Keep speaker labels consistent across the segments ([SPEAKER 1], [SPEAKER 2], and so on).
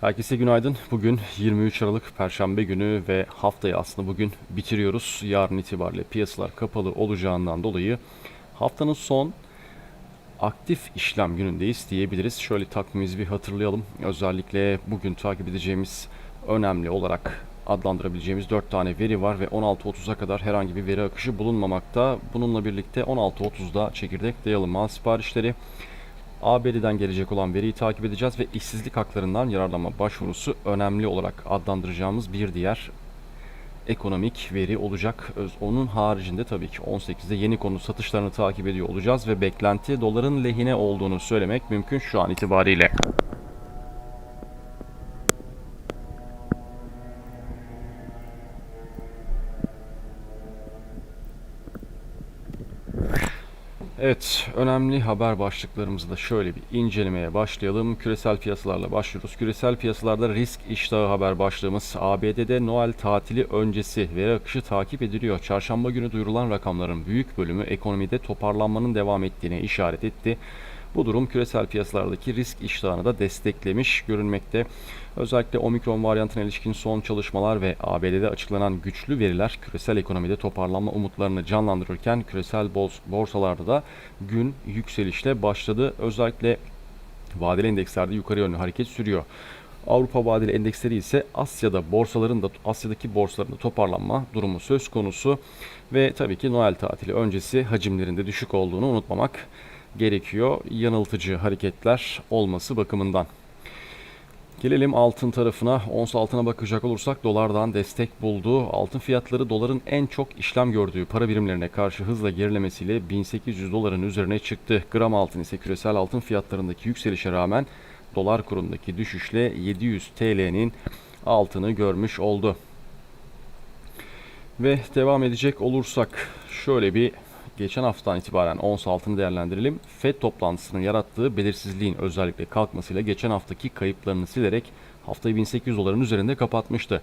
[SPEAKER 1] Herkese günaydın. Bugün 23 Aralık Perşembe günü ve haftayı aslında bugün bitiriyoruz. Yarın itibariyle piyasalar kapalı olacağından dolayı haftanın son aktif işlem günündeyiz diyebiliriz. Şöyle takvimimizi bir hatırlayalım. Özellikle bugün takip edeceğimiz önemli olarak adlandırabileceğimiz 4 tane veri var ve 16.30'a kadar herhangi bir veri akışı bulunmamakta. Bununla birlikte 16.30'da çekirdek dayalı mal siparişleri, ABD'den gelecek olan veriyi takip edeceğiz ve işsizlik haklarından yararlanma başvurusu önemli olarak adlandıracağımız bir diğer ekonomik veri olacak. Onun haricinde tabii ki 18'de yeni konu satışlarını takip ediyor olacağız ve beklenti doların lehine olduğunu söylemek mümkün şu an itibariyle. Evet, önemli haber başlıklarımızı da şöyle bir incelemeye başlayalım. Küresel piyasalarla başlıyoruz. Küresel piyasalarda risk iştahı haber başlığımız ABD'de Noel tatili öncesi veri akışı takip ediliyor. Çarşamba günü duyurulan rakamların büyük bölümü ekonomide toparlanmanın devam ettiğine işaret etti. Bu durum küresel piyasalardaki risk iştahını da desteklemiş görünmekte. Özellikle omikron varyantına ilişkin son çalışmalar ve ABD'de açıklanan güçlü veriler küresel ekonomide toparlanma umutlarını canlandırırken küresel bors- borsalarda da gün yükselişle başladı. Özellikle vadeli endekslerde yukarı yönlü hareket sürüyor. Avrupa vadeli endeksleri ise Asya'da borsaların da Asya'daki borsaların da toparlanma durumu söz konusu ve tabii ki Noel tatili öncesi hacimlerinde düşük olduğunu unutmamak gerekiyor. Yanıltıcı hareketler olması bakımından. Gelelim altın tarafına. Ons altına bakacak olursak dolardan destek buldu. Altın fiyatları doların en çok işlem gördüğü para birimlerine karşı hızla gerilemesiyle 1800 doların üzerine çıktı. Gram altın ise küresel altın fiyatlarındaki yükselişe rağmen dolar kurundaki düşüşle 700 TL'nin altını görmüş oldu. Ve devam edecek olursak şöyle bir geçen haftadan itibaren ons altını değerlendirelim. FED toplantısının yarattığı belirsizliğin özellikle kalkmasıyla geçen haftaki kayıplarını silerek haftayı 1800 doların üzerinde kapatmıştı.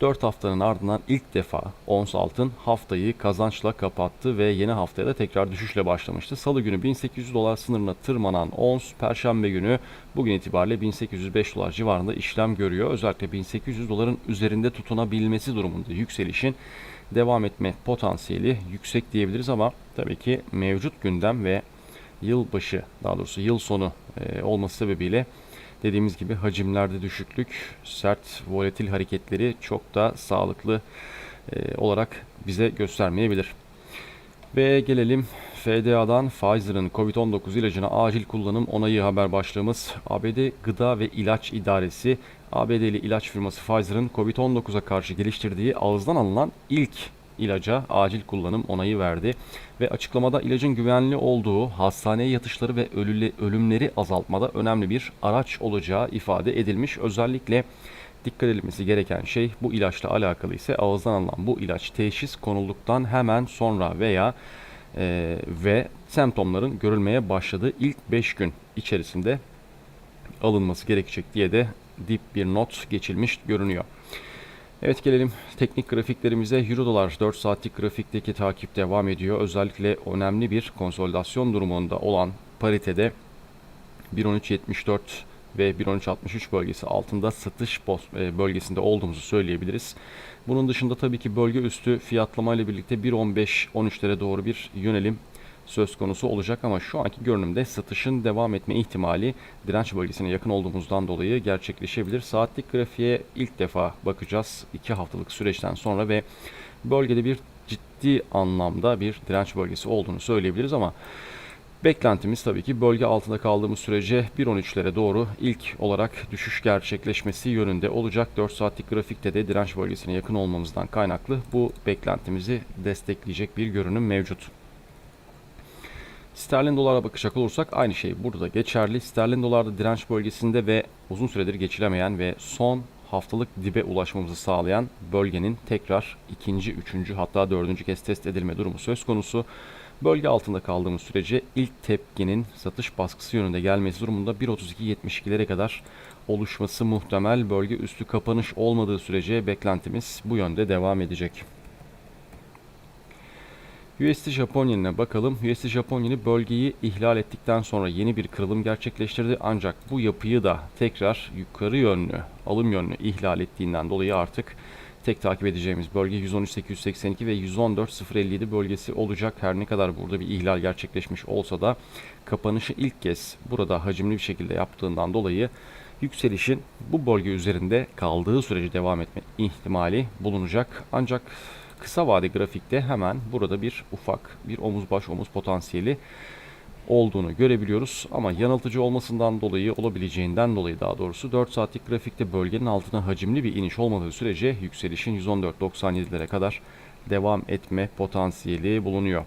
[SPEAKER 1] 4 haftanın ardından ilk defa ons altın haftayı kazançla kapattı ve yeni haftaya da tekrar düşüşle başlamıştı. Salı günü 1800 dolar sınırına tırmanan ons perşembe günü bugün itibariyle 1805 dolar civarında işlem görüyor. Özellikle 1800 doların üzerinde tutunabilmesi durumunda yükselişin devam etme potansiyeli yüksek diyebiliriz ama tabii ki mevcut gündem ve yılbaşı daha doğrusu yıl sonu e, olması sebebiyle dediğimiz gibi hacimlerde düşüklük, sert volatil hareketleri çok da sağlıklı e, olarak bize göstermeyebilir. Ve gelelim FDA'dan Pfizer'ın COVID-19 ilacına acil kullanım onayı haber başlığımız. ABD Gıda ve İlaç İdaresi ABD'li ilaç firması Pfizer'ın COVID-19'a karşı geliştirdiği ağızdan alınan ilk ilaca acil kullanım onayı verdi ve açıklamada ilacın güvenli olduğu, hastaneye yatışları ve ölüle, ölümleri azaltmada önemli bir araç olacağı ifade edilmiş. Özellikle dikkat edilmesi gereken şey bu ilaçla alakalı ise ağızdan alınan bu ilaç teşhis konulduktan hemen sonra veya e, ve semptomların görülmeye başladığı ilk 5 gün içerisinde alınması gerekecek diye de dip bir not geçilmiş görünüyor. Evet gelelim teknik grafiklerimize. Euro dolar 4 saatlik grafikteki takip devam ediyor. Özellikle önemli bir konsolidasyon durumunda olan paritede 1.13.74 ve 1.13.63 bölgesi altında satış e, bölgesinde olduğumuzu söyleyebiliriz. Bunun dışında tabii ki bölge üstü fiyatlama ile birlikte 1.15-13'lere doğru bir yönelim söz konusu olacak ama şu anki görünümde satışın devam etme ihtimali direnç bölgesine yakın olduğumuzdan dolayı gerçekleşebilir. Saatlik grafiğe ilk defa bakacağız 2 haftalık süreçten sonra ve bölgede bir ciddi anlamda bir direnç bölgesi olduğunu söyleyebiliriz ama Beklentimiz tabii ki bölge altında kaldığımız sürece 1.13'lere doğru ilk olarak düşüş gerçekleşmesi yönünde olacak. 4 saatlik grafikte de direnç bölgesine yakın olmamızdan kaynaklı bu beklentimizi destekleyecek bir görünüm mevcut. Sterlin dolara bakacak olursak aynı şey burada da geçerli. Sterlin dolarda direnç bölgesinde ve uzun süredir geçilemeyen ve son haftalık dibe ulaşmamızı sağlayan bölgenin tekrar ikinci, üçüncü hatta dördüncü kez test edilme durumu söz konusu. Bölge altında kaldığımız sürece ilk tepkinin satış baskısı yönünde gelmesi durumunda 1.32.72'lere kadar oluşması muhtemel. Bölge üstü kapanış olmadığı sürece beklentimiz bu yönde devam edecek. USD Japon yenine bakalım. USD Japon bölgeyi ihlal ettikten sonra yeni bir kırılım gerçekleştirdi. Ancak bu yapıyı da tekrar yukarı yönlü, alım yönlü ihlal ettiğinden dolayı artık tek takip edeceğimiz bölge 113.882 ve 114.057 bölgesi olacak. Her ne kadar burada bir ihlal gerçekleşmiş olsa da kapanışı ilk kez burada hacimli bir şekilde yaptığından dolayı yükselişin bu bölge üzerinde kaldığı sürece devam etme ihtimali bulunacak. Ancak kısa vade grafikte hemen burada bir ufak bir omuz baş omuz potansiyeli olduğunu görebiliyoruz. Ama yanıltıcı olmasından dolayı olabileceğinden dolayı daha doğrusu 4 saatlik grafikte bölgenin altına hacimli bir iniş olmadığı sürece yükselişin 114.97'lere kadar devam etme potansiyeli bulunuyor.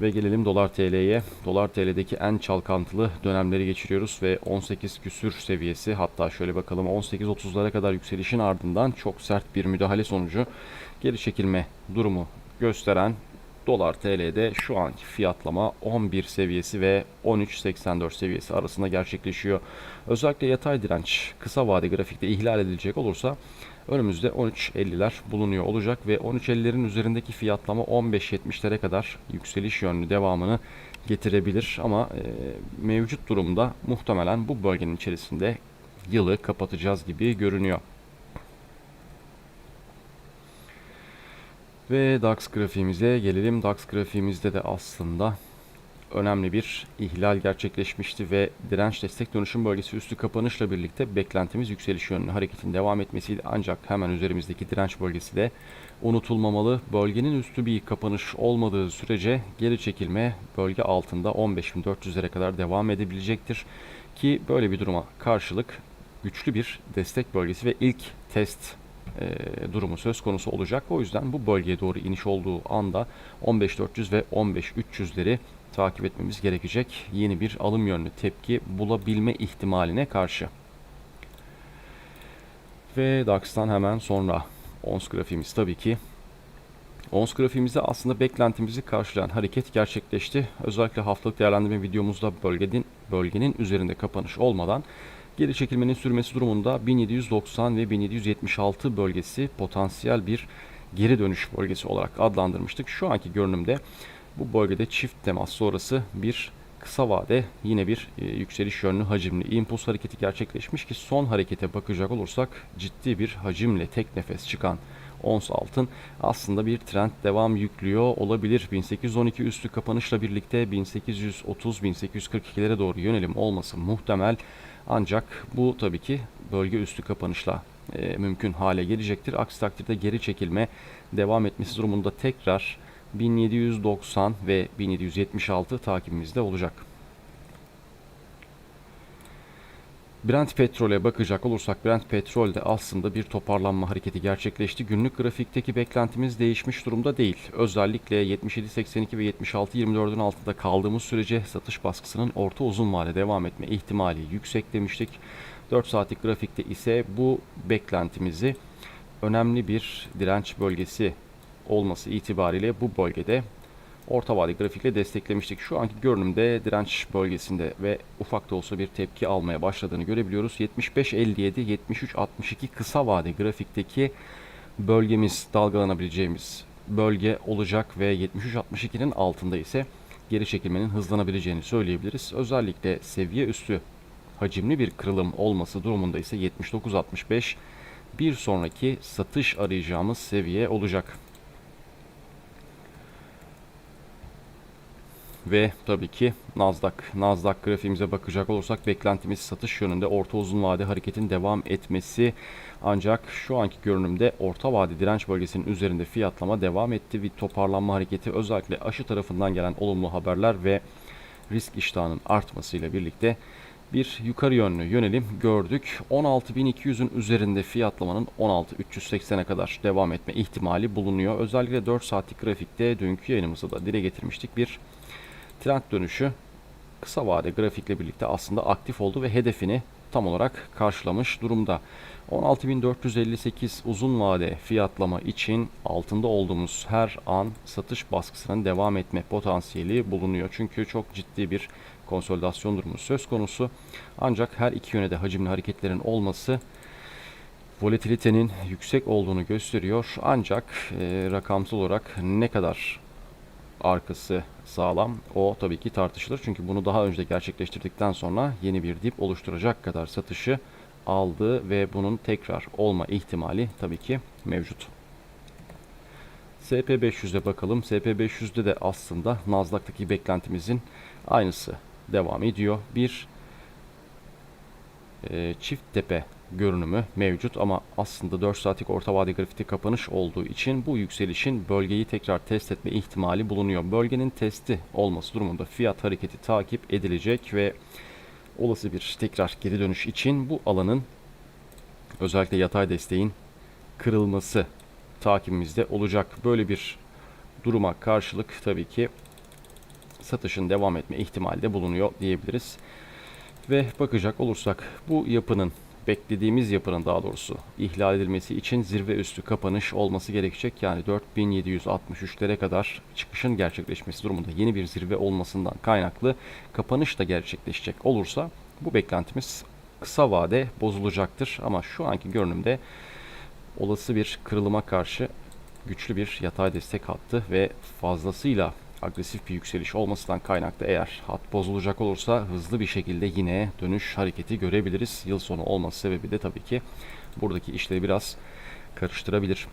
[SPEAKER 1] Ve gelelim dolar TL'ye. Dolar TL'deki en çalkantılı dönemleri geçiriyoruz ve 18 küsür seviyesi hatta şöyle bakalım 18.30'lara kadar yükselişin ardından çok sert bir müdahale sonucu geri çekilme durumu gösteren dolar TL'de şu anki fiyatlama 11 seviyesi ve 13.84 seviyesi arasında gerçekleşiyor. Özellikle yatay direnç kısa vade grafikte ihlal edilecek olursa önümüzde 13.50'ler bulunuyor olacak ve 13.50'lerin üzerindeki fiyatlama 15.70'lere kadar yükseliş yönlü devamını getirebilir ama e, mevcut durumda muhtemelen bu bölgenin içerisinde yılı kapatacağız gibi görünüyor. Ve DAX grafiğimize gelelim. DAX grafiğimizde de aslında önemli bir ihlal gerçekleşmişti ve direnç destek dönüşüm bölgesi üstü kapanışla birlikte beklentimiz yükseliş yönlü hareketin devam etmesiydi. Ancak hemen üzerimizdeki direnç bölgesi de unutulmamalı. Bölgenin üstü bir kapanış olmadığı sürece geri çekilme bölge altında 15.400'lere kadar devam edebilecektir. Ki böyle bir duruma karşılık güçlü bir destek bölgesi ve ilk test e, durumu söz konusu olacak. O yüzden bu bölgeye doğru iniş olduğu anda 15400 ve 15300'leri takip etmemiz gerekecek. Yeni bir alım yönlü tepki bulabilme ihtimaline karşı. Ve DAX'tan hemen sonra ONS grafiğimiz tabii ki ONS grafiğimizde aslında beklentimizi karşılayan hareket gerçekleşti. Özellikle haftalık değerlendirme videomuzda bölgenin, bölgenin üzerinde kapanış olmadan Geri çekilmenin sürmesi durumunda 1790 ve 1776 bölgesi potansiyel bir geri dönüş bölgesi olarak adlandırmıştık. Şu anki görünümde bu bölgede çift temas sonrası bir kısa vade yine bir e, yükseliş yönlü hacimli impuls hareketi gerçekleşmiş ki son harekete bakacak olursak ciddi bir hacimle tek nefes çıkan ons altın aslında bir trend devam yüklüyor olabilir. 1812 üstü kapanışla birlikte 1830-1842'lere doğru yönelim olması muhtemel. Ancak bu tabii ki bölge üstü kapanışla e, mümkün hale gelecektir. Aksi takdirde geri çekilme devam etmesi durumunda tekrar 1790 ve 1776 takibimizde olacak. Brent petrole bakacak olursak Brent petrolde aslında bir toparlanma hareketi gerçekleşti. Günlük grafikteki beklentimiz değişmiş durumda değil. Özellikle 77.82 ve 76.24'ün altında kaldığımız sürece satış baskısının orta uzun vade devam etme ihtimali yüksek demiştik. 4 saatlik grafikte ise bu beklentimizi önemli bir direnç bölgesi olması itibariyle bu bölgede orta vade grafikle desteklemiştik. Şu anki görünümde direnç bölgesinde ve ufak da olsa bir tepki almaya başladığını görebiliyoruz. 75-57, 73-62 kısa vade grafikteki bölgemiz dalgalanabileceğimiz bölge olacak ve 73-62'nin altında ise geri çekilmenin hızlanabileceğini söyleyebiliriz. Özellikle seviye üstü hacimli bir kırılım olması durumunda ise 79-65 bir sonraki satış arayacağımız seviye olacak. Ve tabii ki Nasdaq. Nasdaq grafiğimize bakacak olursak beklentimiz satış yönünde orta uzun vade hareketin devam etmesi. Ancak şu anki görünümde orta vade direnç bölgesinin üzerinde fiyatlama devam etti. Bir toparlanma hareketi özellikle aşı tarafından gelen olumlu haberler ve risk iştahının artmasıyla birlikte bir yukarı yönlü yönelim gördük. 16.200'ün üzerinde fiyatlamanın 16.380'e kadar devam etme ihtimali bulunuyor. Özellikle 4 saatlik grafikte dünkü yayınımızda da dile getirmiştik. Bir trend dönüşü kısa vade grafikle birlikte aslında aktif oldu ve hedefini tam olarak karşılamış durumda. 16.458 uzun vade fiyatlama için altında olduğumuz her an satış baskısının devam etme potansiyeli bulunuyor. Çünkü çok ciddi bir konsolidasyon durumu söz konusu. Ancak her iki yöne de hacimli hareketlerin olması volatilitenin yüksek olduğunu gösteriyor. Ancak e, rakamsal olarak ne kadar arkası sağlam. O tabii ki tartışılır. Çünkü bunu daha önce gerçekleştirdikten sonra yeni bir dip oluşturacak kadar satışı aldı ve bunun tekrar olma ihtimali tabii ki mevcut. SP500'e bakalım. SP500'de de aslında Nasdaq'taki beklentimizin aynısı devam ediyor. Bir e, çift tepe görünümü mevcut ama aslında 4 saatlik orta vade grafikte kapanış olduğu için bu yükselişin bölgeyi tekrar test etme ihtimali bulunuyor. Bölgenin testi olması durumunda fiyat hareketi takip edilecek ve olası bir tekrar geri dönüş için bu alanın özellikle yatay desteğin kırılması takibimizde olacak. Böyle bir duruma karşılık tabii ki satışın devam etme ihtimali de bulunuyor diyebiliriz. Ve bakacak olursak bu yapının beklediğimiz yapının daha doğrusu ihlal edilmesi için zirve üstü kapanış olması gerekecek. Yani 4763'lere kadar çıkışın gerçekleşmesi durumunda yeni bir zirve olmasından kaynaklı kapanış da gerçekleşecek olursa bu beklentimiz kısa vade bozulacaktır. Ama şu anki görünümde olası bir kırılıma karşı güçlü bir yatay destek hattı ve fazlasıyla agresif bir yükseliş olmasından kaynaklı eğer hat bozulacak olursa hızlı bir şekilde yine dönüş hareketi görebiliriz. Yıl sonu olması sebebi de tabii ki buradaki işleri biraz karıştırabilir.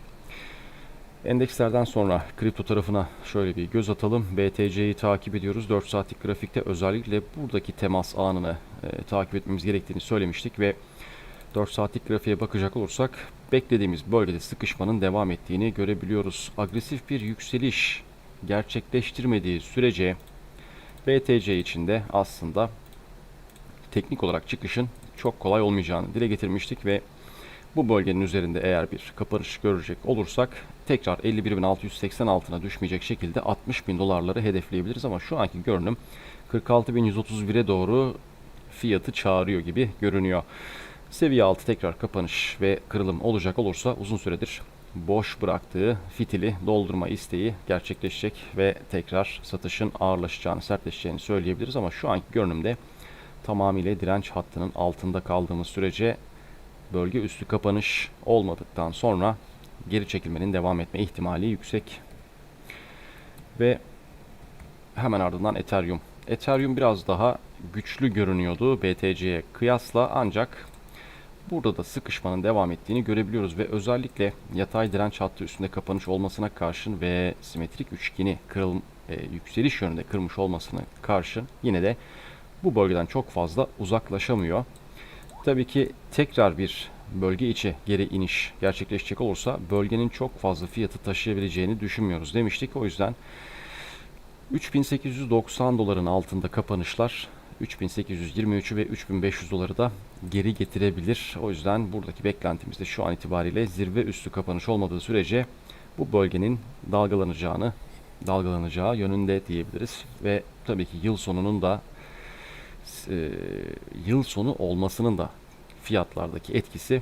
[SPEAKER 1] Endekslerden sonra kripto tarafına şöyle bir göz atalım. BTC'yi takip ediyoruz. 4 saatlik grafikte özellikle buradaki temas anını e, takip etmemiz gerektiğini söylemiştik ve 4 saatlik grafiğe bakacak olursak beklediğimiz bölgede sıkışmanın devam ettiğini görebiliyoruz. Agresif bir yükseliş gerçekleştirmediği sürece BTC içinde aslında teknik olarak çıkışın çok kolay olmayacağını dile getirmiştik ve bu bölgenin üzerinde eğer bir kapanış görecek olursak tekrar 51.680 altına düşmeyecek şekilde 60.000 dolarları hedefleyebiliriz ama şu anki görünüm 46.131'e doğru fiyatı çağırıyor gibi görünüyor. Seviye altı tekrar kapanış ve kırılım olacak olursa uzun süredir boş bıraktığı fitili doldurma isteği gerçekleşecek ve tekrar satışın ağırlaşacağını, sertleşeceğini söyleyebiliriz ama şu anki görünümde tamamıyla direnç hattının altında kaldığımız sürece bölge üstü kapanış olmadıktan sonra geri çekilmenin devam etme ihtimali yüksek. Ve hemen ardından Ethereum. Ethereum biraz daha güçlü görünüyordu BTC'ye kıyasla ancak Burada da sıkışmanın devam ettiğini görebiliyoruz ve özellikle yatay direnç hattı üstünde kapanış olmasına karşın ve simetrik üçgeni kırıl, e, yükseliş yönünde kırmış olmasına karşın yine de bu bölgeden çok fazla uzaklaşamıyor. Tabii ki tekrar bir bölge içi geri iniş gerçekleşecek olursa bölgenin çok fazla fiyatı taşıyabileceğini düşünmüyoruz demiştik. O yüzden 3890 doların altında kapanışlar 3823'ü ve 3500 doları da geri getirebilir. O yüzden buradaki beklentimiz de şu an itibariyle zirve üstü kapanış olmadığı sürece bu bölgenin dalgalanacağını dalgalanacağı yönünde diyebiliriz. Ve tabii ki yıl sonunun da e, yıl sonu olmasının da fiyatlardaki etkisi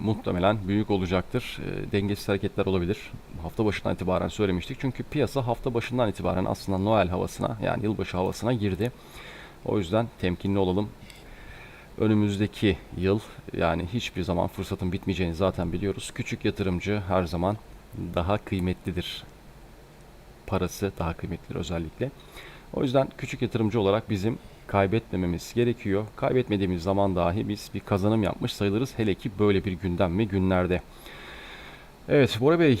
[SPEAKER 1] muhtemelen büyük olacaktır. E, dengesiz hareketler olabilir. Hafta başından itibaren söylemiştik. Çünkü piyasa hafta başından itibaren aslında Noel havasına yani yılbaşı havasına girdi. O yüzden temkinli olalım. Önümüzdeki yıl yani hiçbir zaman fırsatın bitmeyeceğini zaten biliyoruz. Küçük yatırımcı her zaman daha kıymetlidir. Parası daha kıymetlidir özellikle. O yüzden küçük yatırımcı olarak bizim kaybetmememiz gerekiyor. Kaybetmediğimiz zaman dahi biz bir kazanım yapmış sayılırız. Hele ki böyle bir gündem ve günlerde. Evet Bora Bey,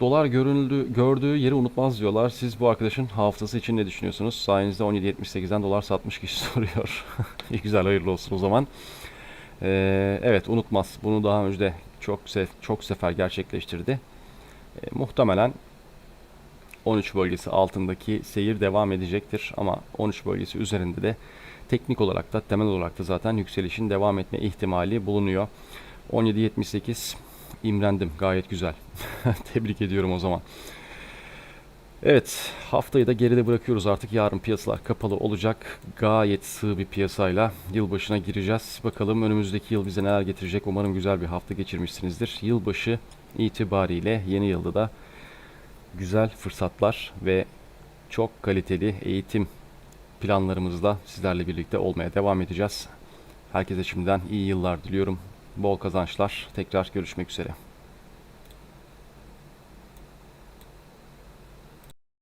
[SPEAKER 1] dolar görüldü, gördüğü yeri unutmaz diyorlar. Siz bu arkadaşın hafızası için ne düşünüyorsunuz? Sayenizde 17.78'den dolar satmış kişi soruyor. İyi güzel hayırlı olsun o zaman. Ee, evet unutmaz. Bunu daha önce çok sef çok sefer gerçekleştirdi. Ee, muhtemelen 13 bölgesi altındaki seyir devam edecektir ama 13 bölgesi üzerinde de teknik olarak da temel olarak da zaten yükselişin devam etme ihtimali bulunuyor. 17.78 imrendim gayet güzel. Tebrik ediyorum o zaman. Evet haftayı da geride bırakıyoruz artık yarın piyasalar kapalı olacak. Gayet sığ bir piyasayla yılbaşına gireceğiz. Bakalım önümüzdeki yıl bize neler getirecek. Umarım güzel bir hafta geçirmişsinizdir. Yılbaşı itibariyle yeni yılda da güzel fırsatlar ve çok kaliteli eğitim planlarımızla sizlerle birlikte olmaya devam edeceğiz. Herkese şimdiden iyi yıllar diliyorum. Bol kazançlar. Tekrar görüşmek üzere.